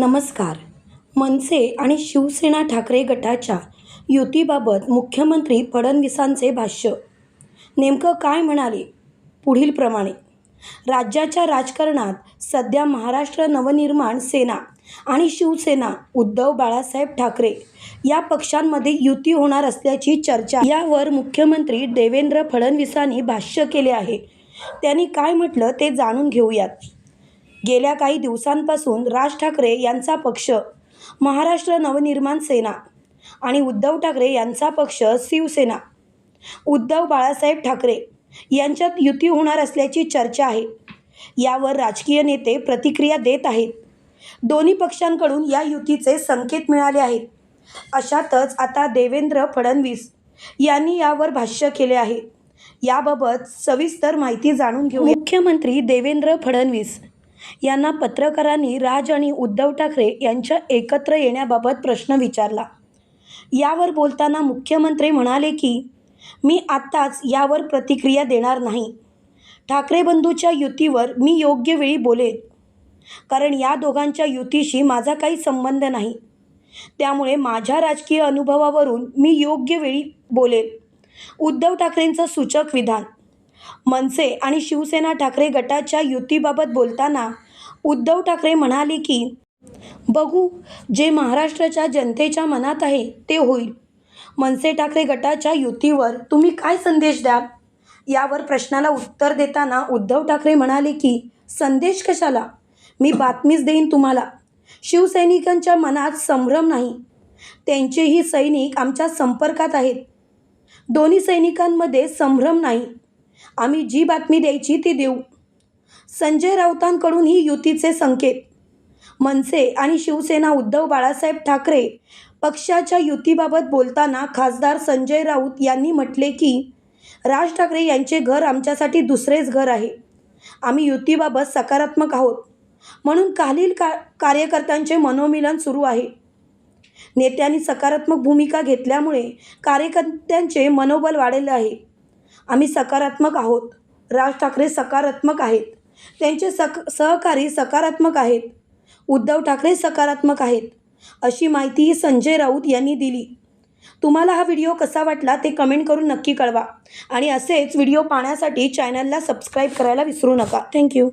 नमस्कार. मनसे आणि शिवसेना ठाकरे गटाच्या युतीबाबत मुख्यमंत्री फडणवीसांचे भाष्य. नेमकं काय म्हणाले? पुढीलप्रमाणे राज्याच्या राजकारणात सध्या महाराष्ट्र नवनिर्माण सेना आणि शिवसेना उद्धव बाळासाहेब ठाकरे या पक्षांमध्ये युती होणार असल्याची चर्चा यावर मुख्यमंत्री देवेंद्र फडणवीसांनी भाष्य केले आहे. त्यांनी काय म्हटलं ते जाणून घेऊयात. गेल्या काही दिवसांपासून राज ठाकरे यांचा पक्ष महाराष्ट्र नवनिर्माण सेना आणि उद्धव ठाकरे यांचा पक्ष शिवसेना. उद्धव बाळासाहेब ठाकरे यांच्यात युती होणार असल्याची चर्चा आहे. यावर राजकीय नेते प्रतिक्रिया देत आहेत. दोन्ही पक्षांकडून या युतीचे संकेत मिळाले आहेत. अशातच आता देवेंद्र फडणवीस यांनी यावर भाष्य केले आहे. याबाबत सविस्तर माहिती जाणून घेऊ मुख्यमंत्री देवेंद्र फडणवीस यांना पत्रकारांनी राज आणि उद्धव ठाकरे यांच्या एकत्र येण्याबाबत प्रश्न विचारला. यावर बोलताना मुख्यमंत्री म्हणाले की मी आत्ताच यावर प्रतिक्रिया देणार नाही. ठाकरे बंधूच्या युतीवर मी योग्य वेळी बोलेन. कारण या दोघांच्या युतीशी माझा काही संबंध नाही. त्यामुळे माझ्या राजकीय अनुभवावरून मी योग्य वेळी बोलेन. उद्धव ठाकरेंचं सूचक विधान. मनसे आणि शिवसेना ठाकरे गटाच्या युतीबाबत बोलताना उद्धव ठाकरे म्हणाले की बघू जे महाराष्ट्राच्या जनतेच्या मनात आहे ते होईल. मनसे ठाकरे गटाच्या युतीवर तुम्ही काय संदेश द्याल? यावर प्रश्नाला उत्तर देताना उद्धव ठाकरे म्हणाले की संदेश कशाला? मी बातमीच देईन तुम्हाला. शिवसैनिकांच्या मनात संभ्रम नाही. त्यांचेही सैनिक आमच्या संपर्कात आहेत. दोन्ही सैनिकांमध्ये संभ्रम नाही. आम्ही जी बातमी द्यायची ती देऊ. संजय राऊतांकडून ही युतीचे संकेत. मनसे आणि शिवसेना उद्धव बाळासाहेब ठाकरे पक्षाच्या युतीबाबत बोलताना खासदार संजय राऊत यांनी म्हटले की राज ठाकरे यांचे घर आमच्यासाठी दुसरेच घर आहे. आम्ही युतीबाबत सकारात्मक आहोत. म्हणून खालील का कार्यकर्त्यांचे मनोमिलन सुरू आहे. नेत्यांनी सकारात्मक भूमिका घेतल्यामुळे कार्यकर्त्यांचे मनोबल वाढले आहे. आम्ही सकारात्मक आहोत. राज ठाकरे सकारात्मक आहेत. त्यांचे सक सहकारी सकारात्मक आहेत. उद्धव ठाकरे सकारात्मक आहेत अशी माहितीही संजय राऊत यांनी दिली. तुम्हाला हा व्हिडिओ कसा वाटला ते कमेंट करून नक्की कळवा. आणि असेच व्हिडिओ पाहण्यासाठी चॅनलला सबस्क्राईब करायला विसरू नका. थँक्यू.